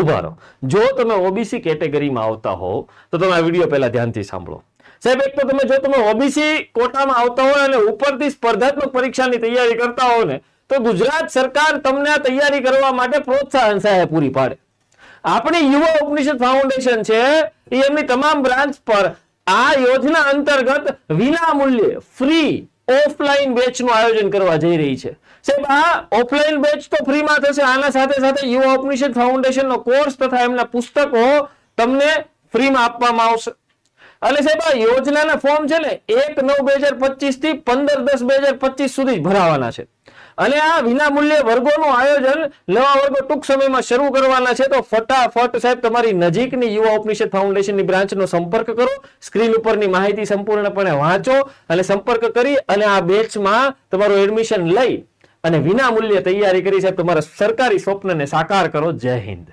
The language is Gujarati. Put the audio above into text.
ઊભા રહો જો તમે ઓબીસી કેટેગરીમાં આવતા હો, તો તમે આ વીડિયો પહેલા ધ્યાનથી સાંભળો. સાહેબ, એક તો તમે જો તમે ઓબીસી કોટામાં આવતા હોય અને ઉપરથી સ્પર્ધાત્મક પરીક્ષાની તૈયારી કરતા હો ને, તો ગુજરાત સરકાર તમને આ તૈયારી કરવા માટે પ્રોત્સાહન સહાય પૂરી પાડે. આપણી યુવા ઉપનિષદ ફાઉન્ડેશન છે, એ એમની તમામ બ્રાન્ચ પર આ યોજના અંતર્ગત વિના મૂલ્યે ફ્રી ઓફલાઈન બેચનું આયોજન કરવા જઈ રહી છે. સાહેબ, આ ઓફલાઈન બેચ તો ફ્રીમાં થશે, આના સાથે સાથે યુવા ઉપનિષદ ફાઉન્ડેશનનો કોર્સ તથા એમના પુસ્તકો તમને ફ્રીમાં આપવામાં આવશે. અને સાહેબ, આ યોજનાના ફોર્મ છે ને, એક નવ બે હજાર પચીસથી પંદર દસ બે હજાર પચીસ સુધી ભરાવાના છે. અને આ વિના મૂલ્ય વર્ગોનું આયોજન નવા વર્ગો ટૂંક સમયમાં શરૂ કરવાના છે. તો ફટાફટ સાહેબ, તમારી નજીકની યુવા ઉપનિષદ ફાઉન્ડેશનની બ્રાન્ચનો સંપર્ક કરો. સ્ક્રીન ઉપરની માહિતી સંપૂર્ણપણે વાંચો અને સંપર્ક કરી અને આ બેચમાં તમારું એડમિશન લઈ અને વિના મૂલ્યે તૈયારી કરી સાહેબ, તમારા સરકારી સ્વપ્નને સાકાર કરો. જય હિન્દ.